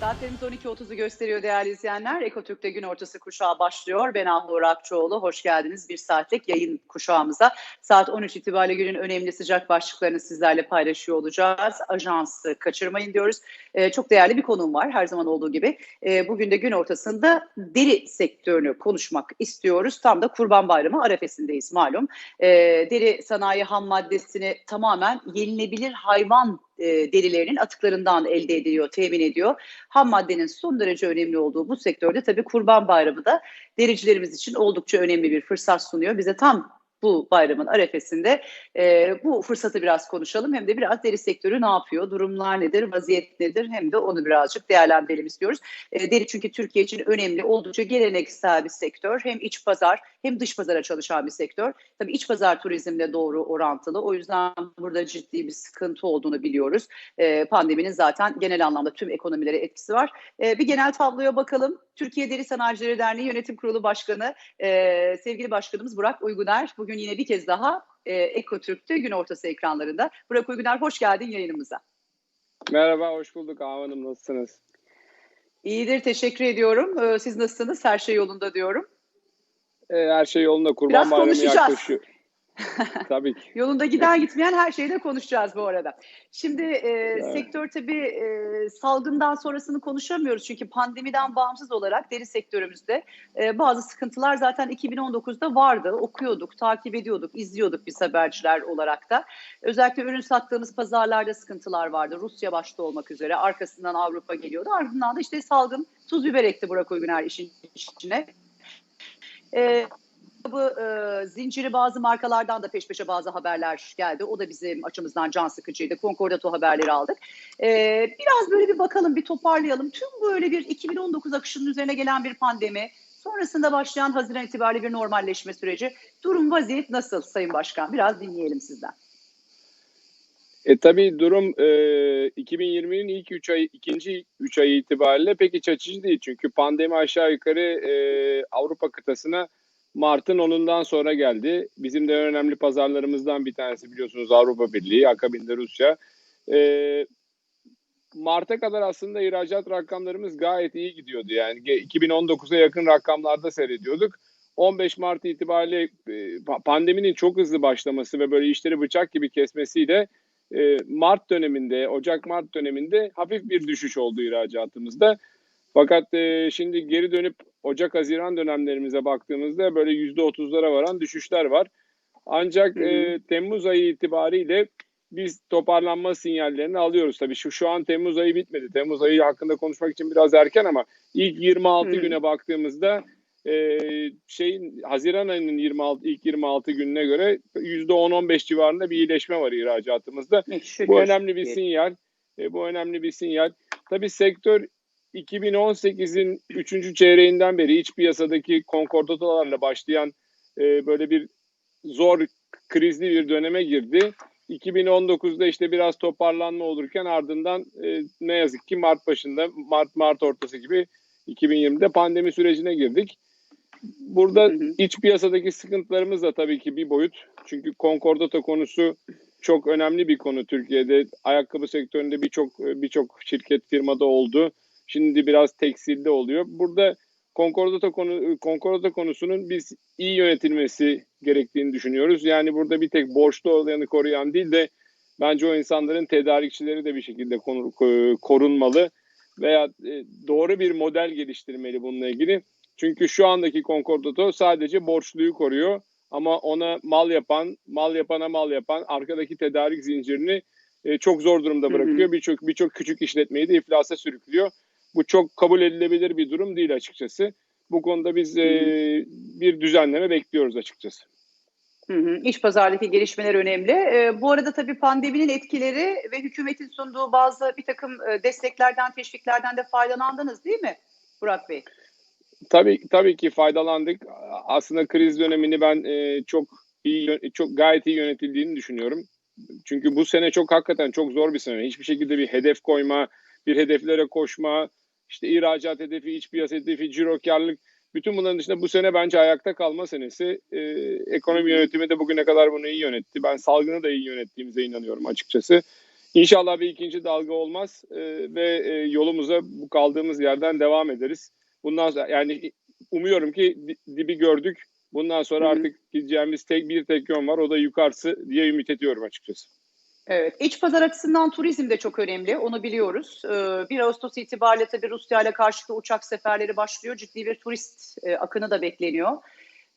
Saatlerimiz 12.30'u gösteriyor değerli izleyenler. Ekotürk'te gün ortası kuşağı başlıyor. Ben Ahu Rakçıoğlu. Hoş geldiniz bir saatlik yayın kuşağımıza. Saat 13 itibariyle günün önemli sıcak başlıklarını sizlerle paylaşıyor olacağız. Ajansı kaçırmayın diyoruz. Ee, çok değerli bir konuğum var her zaman olduğu gibi. Ee, bugün de gün ortasında deri sektörünü konuşmak istiyoruz. Tam da Kurban Bayramı arefesindeyiz malum. Ee, deri sanayi ham maddesini tamamen yenilebilir hayvan e, derilerinin atıklarından elde ediliyor, temin ediyor. Ham maddenin son derece önemli olduğu bu sektörde tabii Kurban Bayramı da dericilerimiz için oldukça önemli bir fırsat sunuyor. Bize tam bu bayramın arefesinde e, bu fırsatı biraz konuşalım. Hem de biraz deri sektörü ne yapıyor, durumlar nedir, vaziyet nedir hem de onu birazcık değerlendirelim istiyoruz. E, deri çünkü Türkiye için önemli, oldukça geleneksel bir sektör. Hem iç pazar hem dış pazara çalışan bir sektör. Tabii iç pazar turizmle doğru orantılı. O yüzden burada ciddi bir sıkıntı olduğunu biliyoruz. E, pandeminin zaten genel anlamda tüm ekonomilere etkisi var. E, bir genel tabloya bakalım. Türkiye Deri Sanayicileri Derneği Yönetim Kurulu Başkanı e, sevgili başkanımız Burak Uyguner bugün yine bir kez daha e, Ekotürk'te gün ortası ekranlarında. Burak Uyguner hoş geldin yayınımıza. Merhaba, hoş bulduk Ağa Hanım. Nasılsınız? İyidir, teşekkür ediyorum. Siz nasılsınız? Her şey yolunda diyorum. Ee, her şey yolunda. Kurban Biraz Bayramı konuşacağız. yaklaşıyor. Tabii ki. Yolunda giden gitmeyen her şeyi de konuşacağız bu arada. Şimdi e, sektör tabii e, salgından sonrasını konuşamıyoruz. Çünkü pandemiden bağımsız olarak deri sektörümüzde e, bazı sıkıntılar zaten 2019'da vardı. Okuyorduk, takip ediyorduk, izliyorduk biz haberciler olarak da. Özellikle ürün sattığımız pazarlarda sıkıntılar vardı. Rusya başta olmak üzere. Arkasından Avrupa geliyordu. Ardından da işte salgın tuz biber ekti Burak Uyguner işin içine. E, bu e, zinciri bazı markalardan da peş peşe bazı haberler geldi. O da bizim açımızdan can sıkıcıydı. Concordato haberleri aldık. E, biraz böyle bir bakalım, bir toparlayalım. Tüm böyle bir 2019 akışının üzerine gelen bir pandemi, sonrasında başlayan Haziran itibariyle bir normalleşme süreci. Durum vaziyet nasıl Sayın Başkan? Biraz dinleyelim sizden. E tabii durum e, 2020'nin ilk 3 ay, ikinci 3 ayı itibariyle pek iç açıcı değil. Çünkü pandemi aşağı yukarı e, Avrupa kıtasına Mart'ın 10'undan sonra geldi. Bizim de önemli pazarlarımızdan bir tanesi biliyorsunuz Avrupa Birliği, akabinde Rusya. E, Mart'a kadar aslında ihracat rakamlarımız gayet iyi gidiyordu. Yani 2019'a yakın rakamlarda seyrediyorduk. 15 Mart itibariyle e, pandeminin çok hızlı başlaması ve böyle işleri bıçak gibi kesmesiyle e, Mart döneminde, Ocak-Mart döneminde hafif bir düşüş oldu ihracatımızda. Fakat e, şimdi geri dönüp Ocak-Haziran dönemlerimize baktığımızda böyle %30'lara varan düşüşler var. Ancak e, Temmuz ayı itibariyle biz toparlanma sinyallerini alıyoruz. Tabii şu, şu an Temmuz ayı bitmedi. Temmuz ayı hakkında konuşmak için biraz erken ama ilk 26 Hı. güne baktığımızda e, şeyin Haziran ayının 26 ilk 26 gününe göre %10-15 civarında bir iyileşme var ihracatımızda. Şükür. Bu önemli bir sinyal. E, bu önemli bir sinyal. Tabii sektör 2018'in 3. çeyreğinden beri iç piyasadaki konkordatalarla başlayan e, böyle bir zor krizli bir döneme girdi. 2019'da işte biraz toparlanma olurken ardından e, ne yazık ki Mart başında, Mart Mart ortası gibi 2020'de pandemi sürecine girdik. Burada Hı hı. iç piyasadaki sıkıntılarımız da tabii ki bir boyut. Çünkü konkordata konusu çok önemli bir konu Türkiye'de. Ayakkabı sektöründe birçok birçok şirket firmada oldu. Şimdi biraz tekstilde oluyor. Burada konkordata konu konkordata konusunun biz iyi yönetilmesi gerektiğini düşünüyoruz. Yani burada bir tek borçlu olanı koruyan değil de bence o insanların tedarikçileri de bir şekilde konu- korunmalı veya e, doğru bir model geliştirmeli bununla ilgili. Çünkü şu andaki konkordato sadece borçluyu koruyor ama ona mal yapan, mal yapana mal yapan arkadaki tedarik zincirini e, çok zor durumda bırakıyor. Birçok birçok küçük işletmeyi de iflasa sürüklüyor. Bu çok kabul edilebilir bir durum değil açıkçası. Bu konuda biz e, bir düzenleme bekliyoruz açıkçası. Hı hı. İç pazardaki gelişmeler önemli. Ee, bu arada tabii pandeminin etkileri ve hükümetin sunduğu bazı bir takım e, desteklerden, teşviklerden de faydalandınız değil mi Burak Bey? Tabii tabii ki faydalandık. Aslında kriz dönemini ben e, çok iyi çok gayet iyi yönetildiğini düşünüyorum. Çünkü bu sene çok hakikaten çok zor bir sene. Hiçbir şekilde bir hedef koyma, bir hedeflere koşma, işte ihracat hedefi, iç piyasa hedefi, ciro karlılık bütün bunların dışında bu sene bence ayakta kalma senesi. E, ekonomi yönetimi de bugüne kadar bunu iyi yönetti. Ben salgını da iyi yönettiğimize inanıyorum açıkçası. İnşallah bir ikinci dalga olmaz e, ve e, yolumuza bu kaldığımız yerden devam ederiz. Bundan sonra yani umuyorum ki dibi gördük. Bundan sonra Hı-hı. artık gideceğimiz tek bir tek yön var. O da yukarısı diye ümit ediyorum açıkçası. Evet, iç pazar açısından turizm de çok önemli, onu biliyoruz. 1 ee, Ağustos itibariyle tabii Rusya ile karşılıklı uçak seferleri başlıyor, ciddi bir turist e, akını da bekleniyor.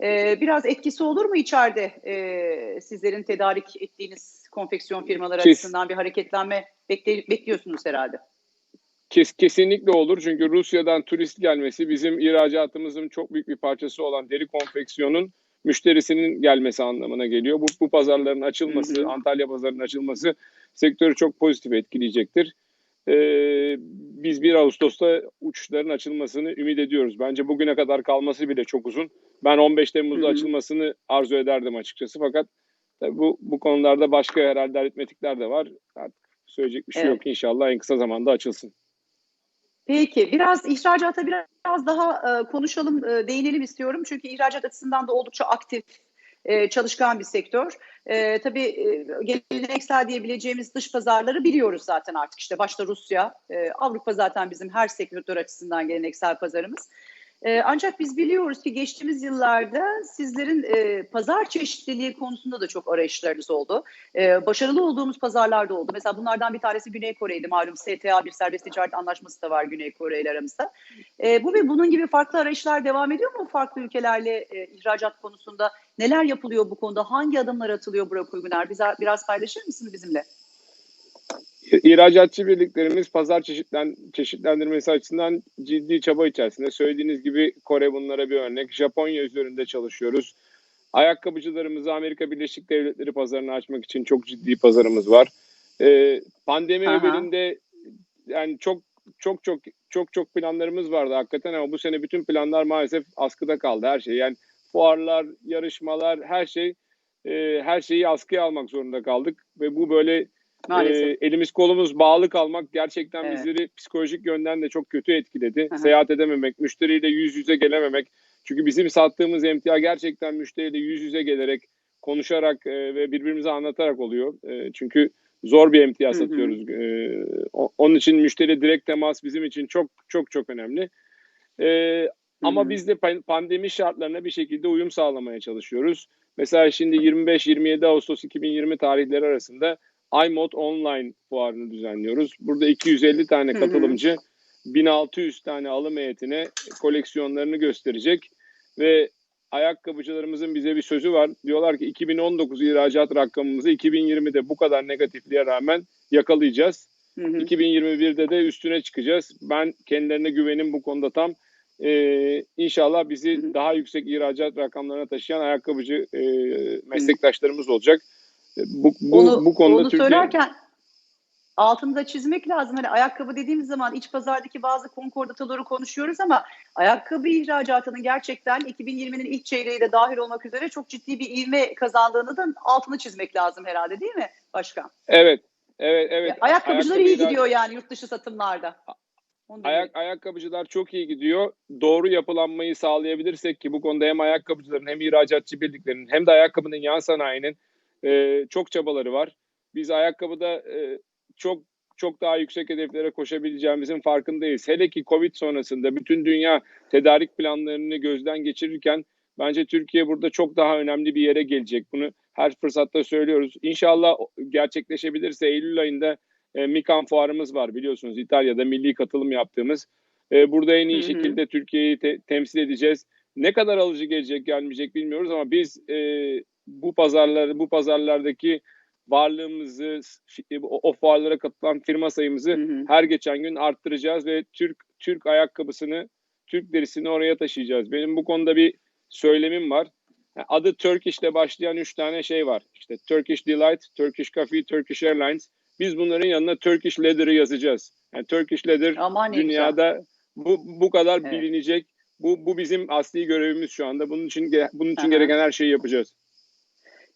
Ee, biraz etkisi olur mu içeride e, sizlerin tedarik ettiğiniz konfeksiyon firmaları açısından bir hareketlenme bekliyorsunuz herhalde? Kes, kesinlikle olur çünkü Rusya'dan turist gelmesi bizim ihracatımızın çok büyük bir parçası olan deri konfeksiyonun müşterisinin gelmesi anlamına geliyor. Bu, bu pazarların açılması, hı hı. Antalya pazarının açılması sektörü çok pozitif etkileyecektir. Ee, biz 1 Ağustos'ta uçuşların açılmasını ümit ediyoruz. Bence bugüne kadar kalması bile çok uzun. Ben 15 Temmuz'da hı hı. açılmasını arzu ederdim açıkçası. Fakat bu, bu konularda başka herhalde aritmetikler de var. Artık söyleyecek bir şey evet. yok. İnşallah en kısa zamanda açılsın. Peki biraz ihracata biraz daha e, konuşalım, e, değinelim istiyorum. Çünkü ihracat açısından da oldukça aktif, e, çalışkan bir sektör. E, tabii e, geleneksel diyebileceğimiz dış pazarları biliyoruz zaten artık. İşte başta Rusya, e, Avrupa zaten bizim her sektör açısından geleneksel pazarımız. E, ancak biz biliyoruz ki geçtiğimiz yıllarda sizlerin e, pazar çeşitliliği konusunda da çok arayışlarınız oldu. E, başarılı olduğumuz pazarlarda oldu. Mesela bunlardan bir tanesi Güney Kore'ydi. Malum STA bir serbest ticaret anlaşması da var Güney Kore ile aramızda. E, bu ve bunun gibi farklı arayışlar devam ediyor mu farklı ülkelerle e, ihracat konusunda? Neler yapılıyor bu konuda? Hangi adımlar atılıyor Burak Uyguner? Bize, biraz paylaşır mısınız bizimle? İhracatçı birliklerimiz pazar çeşitlen, çeşitlendirmesi açısından ciddi çaba içerisinde. Söylediğiniz gibi Kore bunlara bir örnek. Japonya üzerinde çalışıyoruz. Ayakkabıcılarımızı Amerika Birleşik Devletleri pazarını açmak için çok ciddi pazarımız var. Ee, pandemi öbelinde yani çok çok çok çok çok planlarımız vardı hakikaten ama bu sene bütün planlar maalesef askıda kaldı her şey. Yani fuarlar, yarışmalar, her şey e, her şeyi askıya almak zorunda kaldık ve bu böyle Maalesef. E, elimiz kolumuz bağlı kalmak gerçekten evet. bizleri psikolojik yönden de çok kötü etkiledi. Aha. Seyahat edememek, müşteriyle yüz yüze gelememek. Çünkü bizim sattığımız emtia gerçekten müşteriyle yüz yüze gelerek, konuşarak e, ve birbirimize anlatarak oluyor. E, çünkü zor bir emtia satıyoruz. E, onun için müşteri direkt temas bizim için çok çok çok önemli. E, ama biz de pandemi şartlarına bir şekilde uyum sağlamaya çalışıyoruz. Mesela şimdi 25-27 Ağustos 2020 tarihleri arasında iMod Online fuarını düzenliyoruz. Burada 250 tane katılımcı 1600 tane alım heyetine koleksiyonlarını gösterecek ve ayakkabıcılarımızın bize bir sözü var. Diyorlar ki 2019 ihracat rakamımızı 2020'de bu kadar negatifliğe rağmen yakalayacağız. Hı hı. 2021'de de üstüne çıkacağız. Ben kendilerine güvenim bu konuda tam. Ee, inşallah bizi hı hı. daha yüksek ihracat rakamlarına taşıyan ayakkabıcı e, meslektaşlarımız olacak. Bu, bu, onu, bu konuda onu Türkiye... söylerken altında çizmek lazım. Hani ayakkabı dediğimiz zaman iç pazardaki bazı konkordataları konuşuyoruz ama ayakkabı ihracatının gerçekten 2020'nin ilk çeyreği de dahil olmak üzere çok ciddi bir ivme kazandığını da altını çizmek lazım herhalde değil mi başkan? Evet. Evet, evet. ayakkabıcılar Ayakkabı iyi gidiyor yani yurt dışı satımlarda. Ayak, ayakkabıcılar çok iyi gidiyor. Doğru yapılanmayı sağlayabilirsek ki bu konuda hem ayakkabıcıların hem ihracatçı birliklerinin hem de ayakkabının yan sanayinin e, çok çabaları var. Biz ayakkabıda e, çok çok daha yüksek hedeflere koşabileceğimizin farkındayız. Hele ki Covid sonrasında bütün dünya tedarik planlarını gözden geçirirken bence Türkiye burada çok daha önemli bir yere gelecek. Bunu her fırsatta söylüyoruz. İnşallah gerçekleşebilirse Eylül ayında e, Mikan fuarımız var biliyorsunuz İtalya'da milli katılım yaptığımız. E, burada en iyi hı hı. şekilde Türkiye'yi te- temsil edeceğiz. Ne kadar alıcı gelecek gelmeyecek bilmiyoruz ama biz e, bu pazarları bu pazarlardaki varlığımızı o, o fuarlara katılan firma sayımızı hı hı. her geçen gün arttıracağız ve Türk Türk ayakkabısını Türk derisini oraya taşıyacağız. Benim bu konuda bir söylemim var. Adı Turkish ile başlayan üç tane şey var. İşte Turkish Delight, Turkish Coffee, Turkish Airlines. Biz bunların yanına Turkish Leather'ı yazacağız. Yani Turkish Leather Aman dünyada bu bu kadar evet. bilinecek. Bu bu bizim asli görevimiz şu anda. Bunun için bunun için Aha. gereken her şeyi yapacağız.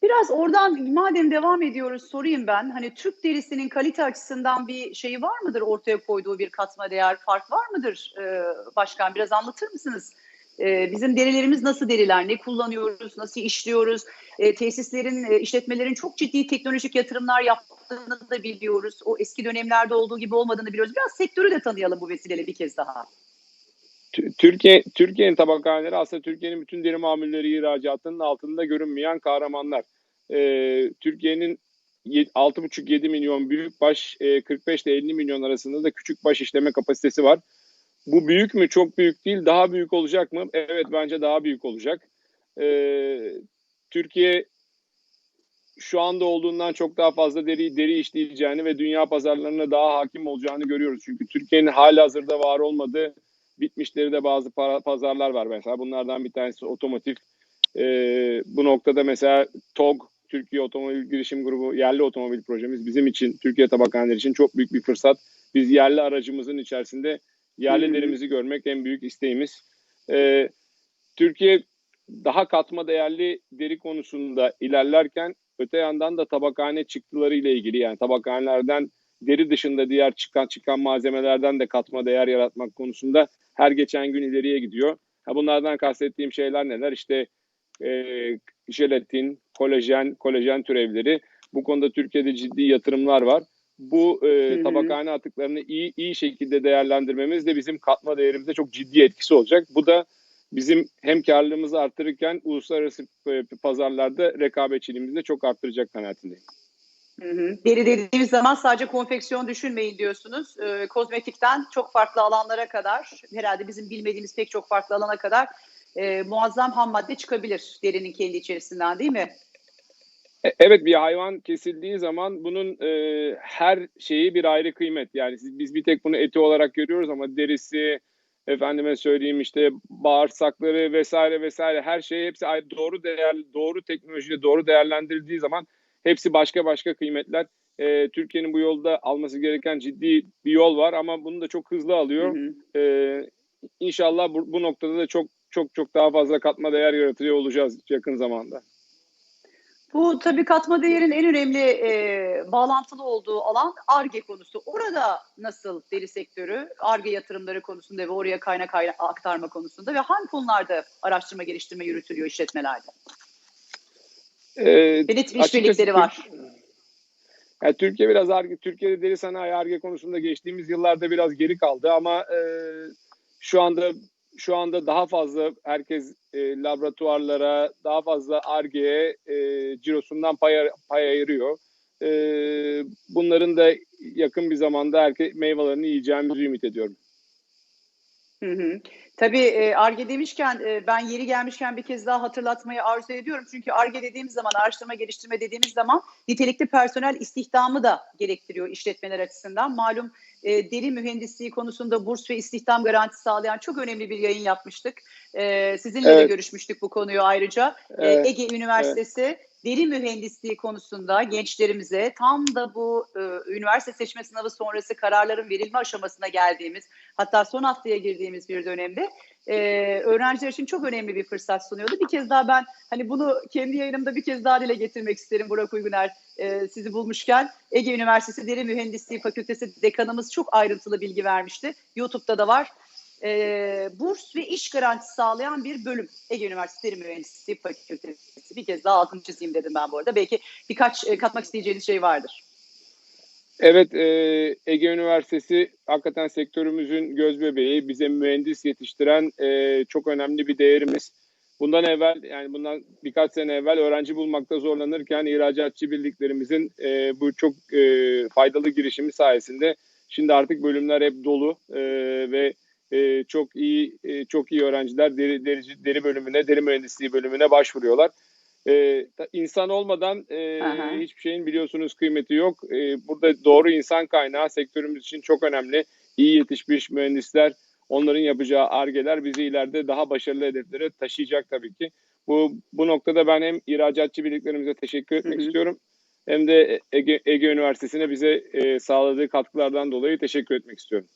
Biraz oradan madem devam ediyoruz sorayım ben. Hani Türk derisinin kalite açısından bir şeyi var mıdır? Ortaya koyduğu bir katma değer fark var mıdır? Ee, başkan biraz anlatır mısınız? E, bizim derilerimiz nasıl deriler, ne kullanıyoruz, nasıl işliyoruz, e, tesislerin, e, işletmelerin çok ciddi teknolojik yatırımlar yaptığını da biliyoruz. O eski dönemlerde olduğu gibi olmadığını biliyoruz. Biraz sektörü de tanıyalım bu vesileyle bir kez daha. Türkiye Türkiye'nin tabakhaneleri aslında Türkiye'nin bütün deri mamulleri ihracatının altında görünmeyen kahramanlar. Ee, Türkiye'nin 6,5-7 milyon büyük baş, e, 45 ile 50 milyon arasında da küçük baş işleme kapasitesi var. Bu büyük mü? Çok büyük değil. Daha büyük olacak mı? Evet bence daha büyük olacak. Ee, Türkiye şu anda olduğundan çok daha fazla deri deri işleyeceğini ve dünya pazarlarına daha hakim olacağını görüyoruz. Çünkü Türkiye'nin hali hazırda var olmadığı bitmişleri de bazı pazarlar var mesela. Bunlardan bir tanesi otomotiv. Ee, bu noktada mesela TOG, Türkiye Otomobil Girişim Grubu yerli otomobil projemiz bizim için, Türkiye tabakhaneleri için çok büyük bir fırsat. Biz yerli aracımızın içerisinde yerlilerimizi görmek en büyük isteğimiz. Ee, Türkiye daha katma değerli deri konusunda ilerlerken öte yandan da tabakhane çıktıları ile ilgili yani tabakhanelerden deri dışında diğer çıkan çıkan malzemelerden de katma değer yaratmak konusunda her geçen gün ileriye gidiyor. Ha bunlardan kastettiğim şeyler neler? İşte e, jelatin, kolajen, kolajen türevleri. Bu konuda Türkiye'de ciddi yatırımlar var. Bu e, tabakhane atıklarını iyi iyi şekilde değerlendirmemiz de bizim katma değerimize çok ciddi etkisi olacak. Bu da bizim hem karlılığımızı arttırırken uluslararası e, pazarlarda rekabetçiliğimizi de çok arttıracak kanaatindeyim. Hı hı. Deri dediğimiz zaman sadece konfeksiyon düşünmeyin diyorsunuz. Ee, kozmetikten çok farklı alanlara kadar, herhalde bizim bilmediğimiz pek çok farklı alana kadar e, muazzam ham madde çıkabilir derinin kendi içerisinden değil mi? E, evet bir hayvan kesildiği zaman bunun e, her şeyi bir ayrı kıymet. Yani biz bir tek bunu eti olarak görüyoruz ama derisi, efendime söyleyeyim işte bağırsakları vesaire vesaire her şey hepsi ayrı doğru değer doğru teknolojiyle doğru değerlendirildiği zaman hepsi başka başka kıymetler. E, Türkiye'nin bu yolda alması gereken ciddi bir yol var ama bunu da çok hızlı alıyor. Hı hı. E, inşallah bu, bu noktada da çok çok çok daha fazla katma değer yaratıyor olacağız yakın zamanda. Bu tabii katma değerin en önemli e, bağlantılı olduğu alan ARGE konusu. Orada nasıl deri sektörü, ARGE yatırımları konusunda ve oraya kaynak aktarma konusunda ve hangi konularda araştırma geliştirme yürütülüyor işletmelerde? Ee, ve ne tür işbirlikleri var? Yani Türkiye biraz arge, Türkiye'de deri sanayi arge konusunda geçtiğimiz yıllarda biraz geri kaldı ama e, şu anda şu anda daha fazla herkes e, laboratuvarlara, daha fazla ARGE'ye e, cirosundan pay, pay ayırıyor. E, bunların da yakın bir zamanda herkes meyvelerini yiyeceğimizi ümit ediyorum. Hı hı. Tabii ARGE demişken e, ben yeri gelmişken bir kez daha hatırlatmayı arzu ediyorum. Çünkü ARGE dediğimiz zaman, araştırma geliştirme dediğimiz zaman nitelikli personel istihdamı da gerektiriyor işletmeler açısından. Malum e, deri mühendisliği konusunda burs ve istihdam garantisi sağlayan çok önemli bir yayın yapmıştık. E, sizinle evet. de görüşmüştük bu konuyu ayrıca. Evet. Ege Üniversitesi evet deri mühendisliği konusunda gençlerimize tam da bu e, üniversite seçme sınavı sonrası kararların verilme aşamasına geldiğimiz hatta son haftaya girdiğimiz bir dönemde e, öğrenciler için çok önemli bir fırsat sunuyordu. Bir kez daha ben hani bunu kendi yayınımda bir kez daha dile getirmek isterim Burak Uyguner e, sizi bulmuşken. Ege Üniversitesi Deri Mühendisliği Fakültesi dekanımız çok ayrıntılı bilgi vermişti. YouTube'da da var e, burs ve iş garantisi sağlayan bir bölüm. Ege Üniversitesi Mühendisliği Fakültesi. Bir kez daha altını çizeyim dedim ben bu arada. Belki birkaç e, katmak isteyeceğiniz şey vardır. Evet, e, Ege Üniversitesi hakikaten sektörümüzün göz bebeği, bize mühendis yetiştiren e, çok önemli bir değerimiz. Bundan evvel, yani bundan birkaç sene evvel öğrenci bulmakta zorlanırken ihracatçı birliklerimizin e, bu çok e, faydalı girişimi sayesinde şimdi artık bölümler hep dolu e, ve e, çok iyi e, çok iyi öğrenciler deri, deri, deri bölümüne, deri mühendisliği bölümüne başvuruyorlar. E, insan olmadan e, hiçbir şeyin biliyorsunuz kıymeti yok. E, burada doğru insan kaynağı sektörümüz için çok önemli. İyi yetişmiş mühendisler, onların yapacağı argeler bizi ileride daha başarılı hedeflere taşıyacak tabii ki. Bu bu noktada ben hem ihracatçı birliklerimize teşekkür etmek hı hı. istiyorum hem de Ege, Ege Üniversitesi'ne bize e, sağladığı katkılardan dolayı teşekkür etmek istiyorum.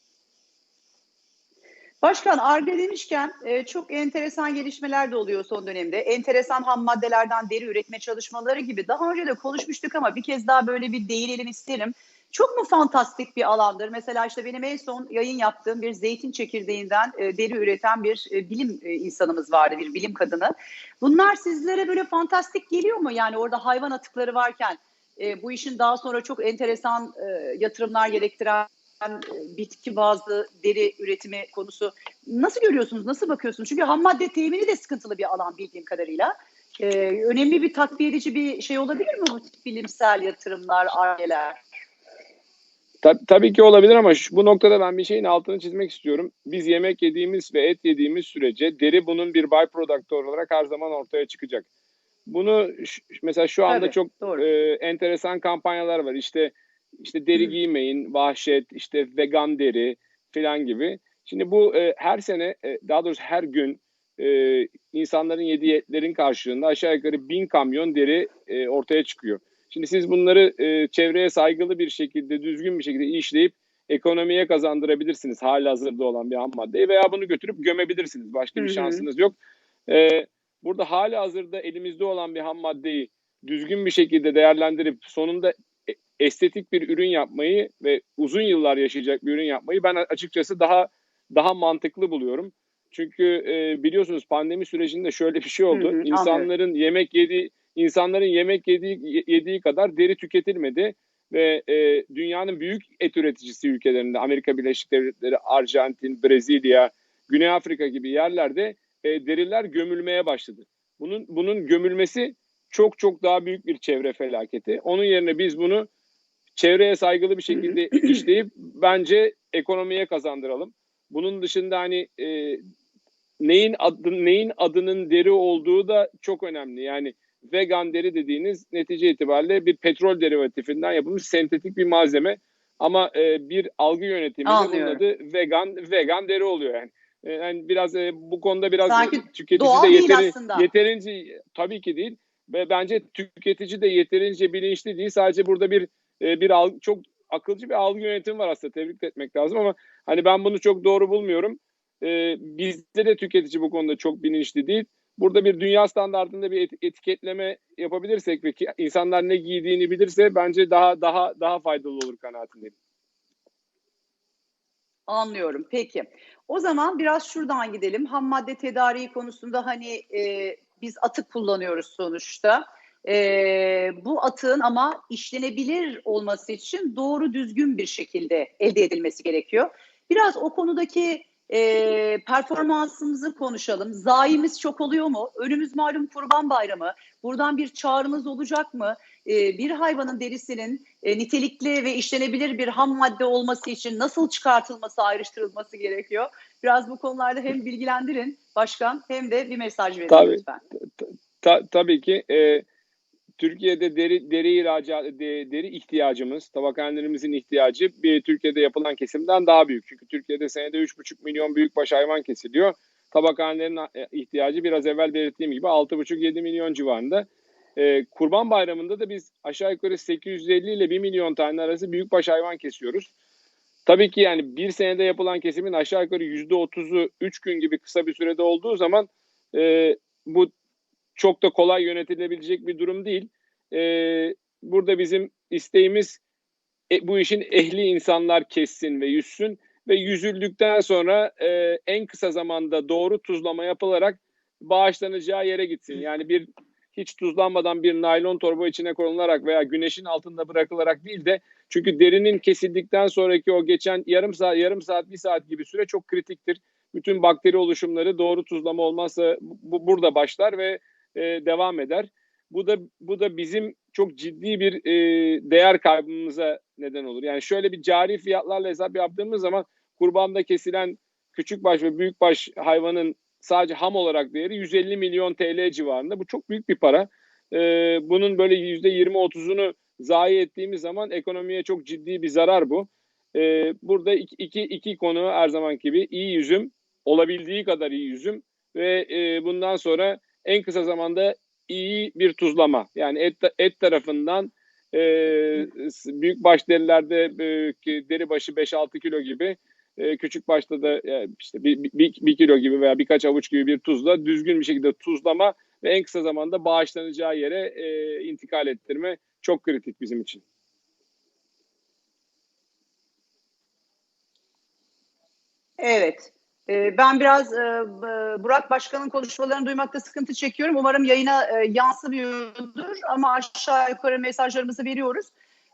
Başkan ARGE demişken e, çok enteresan gelişmeler de oluyor son dönemde. Enteresan ham maddelerden deri üretme çalışmaları gibi. Daha önce de konuşmuştuk ama bir kez daha böyle bir değinelim isterim. çok mu fantastik bir alandır? Mesela işte benim en son yayın yaptığım bir zeytin çekirdeğinden e, deri üreten bir e, bilim e, insanımız vardı, bir bilim kadını. Bunlar sizlere böyle fantastik geliyor mu? Yani orada hayvan atıkları varken e, bu işin daha sonra çok enteresan e, yatırımlar gerektiren e, bitki bazlı deri üretimi konusu nasıl görüyorsunuz, nasıl bakıyorsunuz? Çünkü ham madde temini de sıkıntılı bir alan bildiğim kadarıyla. Ee, önemli bir takviye edici bir şey olabilir mi bu bilimsel yatırımlar, argeler? Tab- tabii ki olabilir ama şu, bu noktada ben bir şeyin altını çizmek istiyorum. Biz yemek yediğimiz ve et yediğimiz sürece deri bunun bir byproduct olarak her zaman ortaya çıkacak. Bunu mesela şu anda Tabii, çok doğru. e, enteresan kampanyalar var. İşte işte deri giymeyin, vahşet, işte vegan deri falan gibi. Şimdi bu e, her sene, e, daha doğrusu her gün e, insanların yediği etlerin karşılığında aşağı yukarı bin kamyon deri e, ortaya çıkıyor. Şimdi siz bunları e, çevreye saygılı bir şekilde, düzgün bir şekilde işleyip ekonomiye kazandırabilirsiniz hali hazırda olan bir ham maddeyi veya bunu götürüp gömebilirsiniz. Başka bir Hı hı. şansınız yok. E, burada hali hazırda elimizde olan bir ham maddeyi düzgün bir şekilde değerlendirip sonunda estetik bir ürün yapmayı ve uzun yıllar yaşayacak bir ürün yapmayı ben açıkçası daha daha mantıklı buluyorum. Çünkü e, biliyorsunuz pandemi sürecinde şöyle bir şey oldu. Hı hı. İnsanların yemek yediği insanların yemek yediği yediği kadar deri tüketilmedi ve e, dünyanın büyük et üreticisi ülkelerinde Amerika Birleşik Devletleri, Arjantin, Brezilya, Güney Afrika gibi yerlerde e, deriler gömülmeye başladı. Bunun bunun gömülmesi çok çok daha büyük bir çevre felaketi. Onun yerine biz bunu çevreye saygılı bir şekilde işleyip bence ekonomiye kazandıralım. Bunun dışında hani e, neyin adı, neyin adının deri olduğu da çok önemli. Yani vegan deri dediğiniz netice itibariyle bir petrol derivatifinden yapılmış sentetik bir malzeme. Ama e, bir algı yönetimiyle bunun adı vegan vegan deri oluyor yani. E, yani biraz e, bu konuda biraz Sanki tüketici doğal de yeteri, yeterince tabii ki değil ve bence tüketici de yeterince bilinçli değil. Sadece burada bir e, bir algı, çok akılcı bir algı yönetimi var aslında tebrik etmek lazım ama hani ben bunu çok doğru bulmuyorum. E, bizde de tüketici bu konuda çok bilinçli değil. Burada bir dünya standartında bir et- etiketleme yapabilirsek ve insanlar ne giydiğini bilirse bence daha daha daha faydalı olur kanaatindeyim. Anlıyorum. Peki. O zaman biraz şuradan gidelim. Ham madde tedariği konusunda hani e, biz atık kullanıyoruz sonuçta. E, bu atığın ama işlenebilir olması için doğru düzgün bir şekilde elde edilmesi gerekiyor. Biraz o konudaki e, performansımızı konuşalım. Zayimiz çok oluyor mu? Önümüz malum Kurban Bayramı. Buradan bir çağrımız olacak mı? E, bir hayvanın derisinin e, nitelikli ve işlenebilir bir ham madde olması için nasıl çıkartılması, ayrıştırılması gerekiyor? Biraz bu konularda hem bilgilendirin başkan hem de bir mesaj verin Tabii. lütfen. Ta- tabii ki e, Türkiye'de deri deri ihracat de- deri ihtiyacımız, tabakhanelerimizin ihtiyacı bir Türkiye'de yapılan kesimden daha büyük. Çünkü Türkiye'de senede 3,5 milyon büyükbaş hayvan kesiliyor. Tabakhanelerin e, ihtiyacı biraz evvel belirttiğim gibi 6,5-7 milyon civarında. E, Kurban Bayramı'nda da biz aşağı yukarı 850 ile 1 milyon tane arası büyükbaş hayvan kesiyoruz. Tabii ki yani bir senede yapılan kesimin aşağı yukarı %30'u 3 gün gibi kısa bir sürede olduğu zaman e, bu çok da kolay yönetilebilecek bir durum değil. Ee, burada bizim isteğimiz e, bu işin ehli insanlar kessin ve yüzsün ve yüzüldükten sonra e, en kısa zamanda doğru tuzlama yapılarak bağışlanacağı yere gitsin. Yani bir hiç tuzlanmadan bir naylon torba içine konularak veya güneşin altında bırakılarak değil de çünkü derinin kesildikten sonraki o geçen yarım saat, yarım saat, bir saat gibi süre çok kritiktir. Bütün bakteri oluşumları doğru tuzlama olmazsa bu, burada başlar ve e, devam eder. Bu da bu da bizim çok ciddi bir e, değer kaybımıza neden olur. Yani şöyle bir cari fiyatlarla hesap yaptığımız zaman kurbanda kesilen küçükbaş ve büyükbaş hayvanın sadece ham olarak değeri 150 milyon TL civarında. Bu çok büyük bir para. E, bunun böyle %20-30'unu zayi ettiğimiz zaman ekonomiye çok ciddi bir zarar bu. E, burada iki, iki, iki konu her zaman gibi iyi yüzüm, olabildiği kadar iyi yüzüm ve e, bundan sonra en kısa zamanda iyi bir tuzlama. Yani et, et tarafından e, büyük baş derilerde e, deri başı 5-6 kilo gibi e, küçük başta da e, işte bir, bir, bir kilo gibi veya birkaç avuç gibi bir tuzla düzgün bir şekilde tuzlama ve en kısa zamanda bağışlanacağı yere e, intikal ettirme çok kritik bizim için. Evet. Ee, Ben biraz e, Burak Başkan'ın konuşmalarını duymakta sıkıntı çekiyorum. Umarım yayına e, yansımıyordur ama aşağı yukarı mesajlarımızı veriyoruz.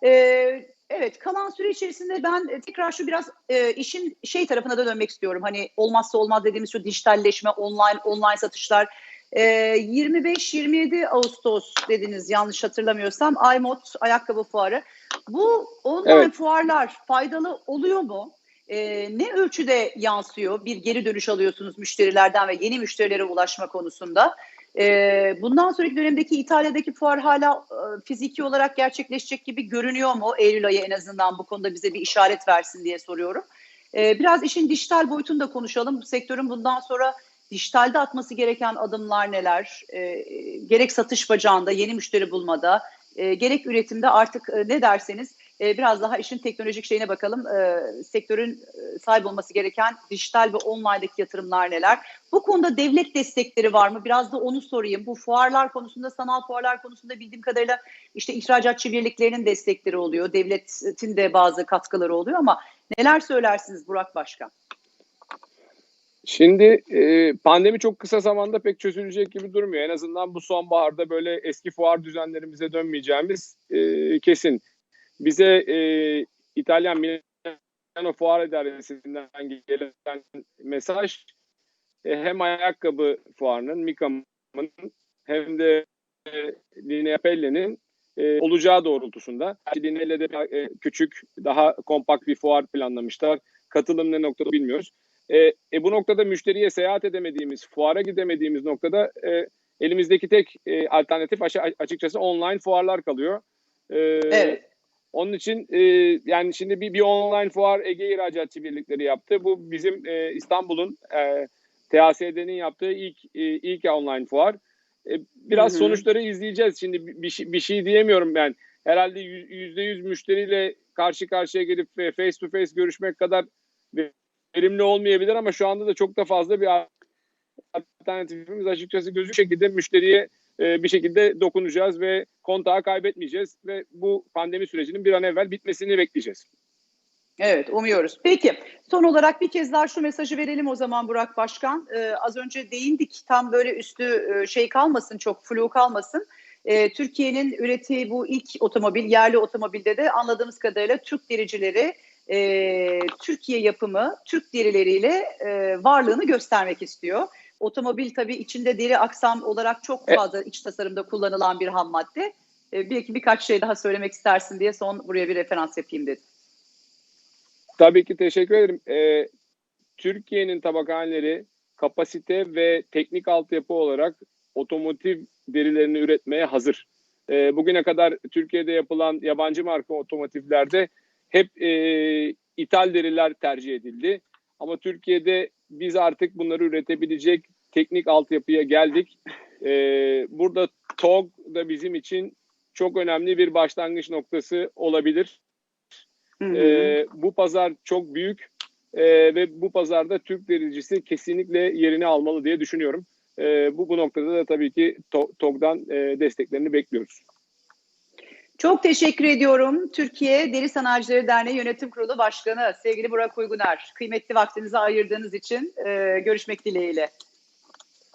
Ee, Evet, kalan süre içerisinde ben e, tekrar şu biraz işin şey tarafına da dönmek istiyorum. Hani olmazsa olmaz dediğimiz şu dijitalleşme, online online satışlar. Ee, 25-27 Ağustos dediniz yanlış hatırlamıyorsam. iMod ayakkabı fuarı. Bu online Evet. fuarlar faydalı oluyor mu? Ee, ne ölçüde yansıyor? Bir geri dönüş alıyorsunuz müşterilerden ve yeni müşterilere ulaşma konusunda. Ee, bundan sonraki dönemdeki İtalya'daki fuar hala e, fiziki olarak gerçekleşecek gibi görünüyor mu? Eylül ayı en azından bu konuda bize bir işaret versin diye soruyorum. Ee, biraz işin dijital boyutunu da konuşalım. Bu sektörün bundan sonra dijitalde atması gereken adımlar neler? Ee, gerek satış bacağında, yeni müşteri bulmada, e, gerek üretimde artık e, ne derseniz e, biraz daha işin teknolojik şeyine bakalım. E, sektörün sahip olması gereken dijital ve online'daki yatırımlar neler? Bu konuda devlet destekleri var mı? Biraz da onu sorayım. Bu fuarlar konusunda, sanal fuarlar konusunda bildiğim kadarıyla işte ihracatçı birliklerinin destekleri oluyor. Devletin de bazı katkıları oluyor ama neler söylersiniz Burak Başkan? Şimdi e, pandemi çok kısa zamanda pek çözülecek gibi durmuyor. En azından bu sonbaharda böyle eski fuar düzenlerimize dönmeyeceğimiz e, kesin. Bize e, İtalyan Milano Fuar İdaresi'nden gelen mesaj e, hem ayakkabı fuarının, Mika'nın hem de e, Linea Pelle'nin e, olacağı doğrultusunda. Linea'yle de küçük, daha kompakt bir fuar planlamışlar. Katılım ne noktada bilmiyoruz. E, e, bu noktada müşteriye seyahat edemediğimiz, fuara gidemediğimiz noktada e, elimizdeki tek e, alternatif açıkçası online fuarlar kalıyor. E, Evet. Onun için e, yani şimdi bir, bir online fuar Ege İhracatçı Birlikleri yaptı. Bu bizim e, İstanbul'un e, TASD'nin yaptığı ilk e, ilk online fuar. E, biraz Hı hı. sonuçları izleyeceğiz. Şimdi bir, bir şey, bir şey diyemiyorum ben. Herhalde yüz- yüzde yüz müşteriyle karşı karşıya gelip e, face to face görüşmek kadar verimli olmayabilir ama şu anda da çok da fazla bir alternatifimiz açıkçası gözü şekilde müşteriye e, bir şekilde dokunacağız ve kontağı kaybetmeyeceğiz ve bu pandemi sürecinin bir an evvel bitmesini bekleyeceğiz. Evet, umuyoruz. Peki, son olarak bir kez daha şu mesajı verelim o zaman Burak Başkan. Ee, az önce değindik, tam böyle üstü e, şey kalmasın, çok flu kalmasın. Ee, Türkiye'nin ürettiği bu ilk otomobil, yerli otomobilde de anladığımız kadarıyla Türk dericileri, e, Türkiye yapımı, Türk derileriyle e, varlığını göstermek istiyor. Otomobil tabii içinde deri aksam olarak çok E- fazla iç tasarımda kullanılan bir ham madde. E, belki birkaç şey daha söylemek istersin diye son buraya bir referans yapayım dedim. Tabii ki teşekkür ederim. Ee, Türkiye'nin tabakhaneleri kapasite ve teknik altyapı olarak otomotiv derilerini üretmeye hazır. Ee, bugüne kadar Türkiye'de yapılan yabancı marka otomotivlerde hep e, ithal deriler tercih edildi. Ama Türkiye'de biz artık bunları üretebilecek teknik altyapıya geldik. Ee, burada TOG da bizim için çok önemli bir başlangıç noktası olabilir. Hı hı. Ee, bu pazar çok büyük ee, ve bu pazarda Türk dericisi kesinlikle yerini almalı diye düşünüyorum. Ee, bu bu noktada da tabii ki To- TOG'dan e, desteklerini bekliyoruz. Çok teşekkür ediyorum. Türkiye Deri Sanayicileri Derneği Yönetim Kurulu Başkanı sevgili Burak Uyguner. Kıymetli vaktinizi ayırdığınız için e, görüşmek dileğiyle.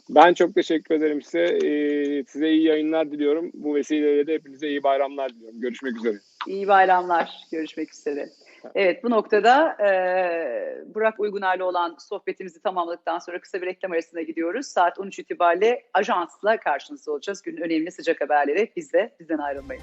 Ben çok teşekkür ederim size. Ee, size iyi yayınlar diliyorum. Bu vesileyle de hepinize iyi bayramlar diliyorum. Görüşmek üzere. İyi bayramlar. Görüşmek üzere. Evet bu noktada e, Burak Uyguner'le olan sohbetimizi tamamladıktan sonra kısa bir reklam arasına gidiyoruz. Saat 13 itibariyle ajansla karşınızda olacağız. Günün önemli sıcak haberleri bizde. Bizden ayrılmayın.